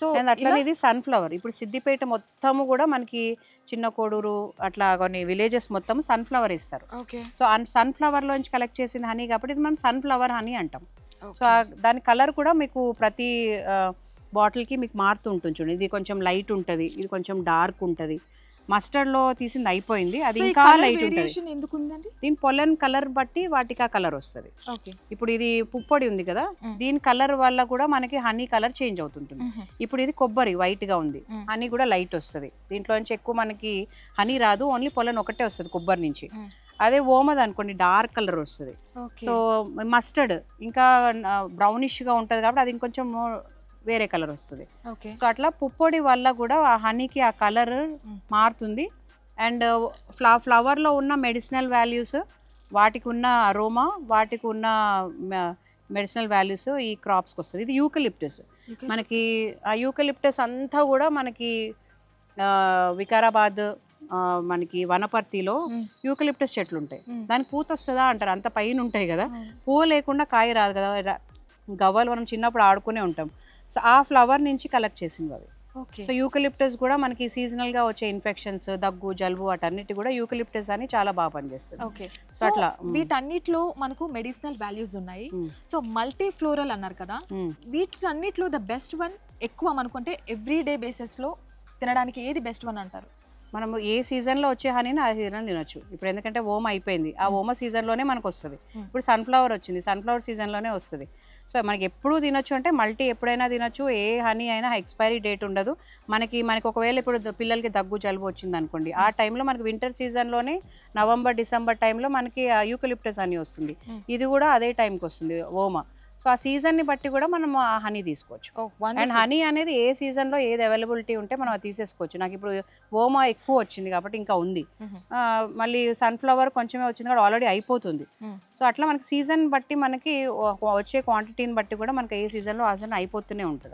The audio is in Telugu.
సో అండ్ అట్లనే ఇది సన్ఫ్లవర్. ఇప్పుడు సిద్దిపేట మొత్తము కూడా మనకి చిన్న కోడూరు అట్లా కొన్ని విలేజెస్ మొత్తం సన్ఫ్లవర్ ఇస్తారు. సో సన్ఫ్లవర్ లోంచి కలెక్ట్ చేసిన హనీ కాబట్టి ఇది మనం సన్ఫ్లవర్ హనీ అంటాం. సో దాని కలర్ కూడా మీకు ప్రతి బాటిల్కి మీకు మారుతూ ఉంటుంది చూడండి. ఇది కొంచెం లైట్ ఉంటుంది ఇది కొంచెం డార్క్ ఉంటుంది. మస్టర్డ్లో తీసింది అయిపోయింది. అది ఇంకా లైట్ ఉంటుంది. దీని పొలన్ కలర్ బట్టి వాటికి ఆ కలర్ వస్తుంది. ఇప్పుడు ఇది పుప్పొడి ఉంది కదా. దీని కలర్ వల్ల కూడా మనకి హనీ కలర్ చేంజ్ అవుతుంటుంది. ఇప్పుడు ఇది కొబ్బరి వైట్గా ఉంది. హనీ కూడా లైట్ వస్తుంది. దీంట్లో నుంచి ఎక్కువ మనకి హనీ రాదు ఓన్లీ పొలన్ ఒకటే వస్తుంది కొబ్బరి నుంచి. అదే ఓమది అనుకోండి డార్క్ కలర్ వస్తుంది. సో మస్టర్డ్ ఇంకా బ్రౌనిష్గా ఉంటది కాబట్టి అది ఇంకొంచెం వేరే కలర్ వస్తుంది. ఓకే. సో అట్లా పుప్పొడి వల్ల కూడా ఆ హనీకి ఆ కలర్. మారుతుంది. అండ్ ఫ్లా ఫ్లవర్లో ఉన్న మెడిసినల్ వాల్యూస్ వాటికి ఉన్న అరోమా వాటికి ఉన్న మెడిసినల్ వాల్యూస్ ఈ క్రాప్స్కి వస్తుంది. ఇది యూకలిప్టస్. మనకి ఆ యూకలిప్టస్ అంతా కూడా మనకి వికారాబాద్ మనకి వనపర్తిలో. యూకలిప్టస్ చెట్లు ఉంటాయి. దానికి పూత వస్తుందా అంటారు. అంత పైన ఉంటాయి కదా. పువ్వు లేకుండా కాయ రాదు కదా. గవ్వలు మనం చిన్నప్పుడు ఆడుకునే ఉంటాం. సో ఆ ఫ్లవర్ నుంచి కలెక్ట్ చేసింది అవి. ఓకే. సో యూకలిప్టస్ కూడా మనకి seasonal గా వచ్చే ఇన్ఫెక్షన్స్ దగ్గు జలుబు వాటన్నిటి కూడా యూకలిప్టస్ అని చాలా బాగా పనిచేస్తుంది. ఓకే. సో అట్లా వీటన్నిటిలో మనకు మెడిసినల్ వాల్యూస్ ఉన్నాయి. సో మల్టీ ఫ్లోరల్ అన్నారు కదా. వీటన్నిటిలో ద బెస్ట్ వన్ ఎక్కువ మనకుంటే ఎవ్రీ డే బేసిస్లో తినడానికి ఏది బెస్ట్ వన్ అంటారు? మనము ఏ సీజన్లో వచ్చే హనీని ఆ సీజన్ తినొచ్చు. ఇప్పుడు ఎందుకంటే ఓమ అయిపోయింది. ఆ ఓమ సీజన్లోనే మనకు వస్తుంది. ఇప్పుడు సన్ఫ్లవర్ వచ్చింది. సన్ఫ్లవర్ సీజన్లోనే వస్తుంది. సో మనకి ఎప్పుడు తినొచ్చు అంటే మల్టీ ఎప్పుడైనా తినొచ్చు ఏ హనీ అయినా ఎక్స్పైరీ డేట్ ఉండదు. మనకి మనకి ఒకవేళ ఇప్పుడు పిల్లలకి దగ్గు జలుబు వచ్చింది అనుకోండి ఆ టైంలో మనకి వింటర్ సీజన్లోనే నవంబర్ డిసెంబర్ టైంలో మనకి యూకలిప్టస్ హనీ వస్తుంది. ఇది కూడా అదే టైంకి వస్తుంది ఓమ. సో ఆ సీజన్ని బట్టి కూడా మనం ఆ హనీ తీసుకోవచ్చు. అండ్ హనీ అనేది ఏ సీజన్లో ఏది అవైలబిలిటీ ఉంటే మనం అది తీసేసుకోవచ్చు. నాకు ఇప్పుడు ఓమా ఎక్కువ వచ్చింది కాబట్టి ఇంకా ఉంది. మళ్ళీ సన్ఫ్లవర్ కొంచెమే వచ్చింది కాబట్టి ఆల్రెడీ అయిపోతుంది. సో అట్లా మనకి సీజన్ బట్టి మనకి వచ్చే క్వాంటిటీని బట్టి కూడా మనకి ఏ సీజన్లో ఆ సీజన్ అయిపోతూనే ఉంటుంది.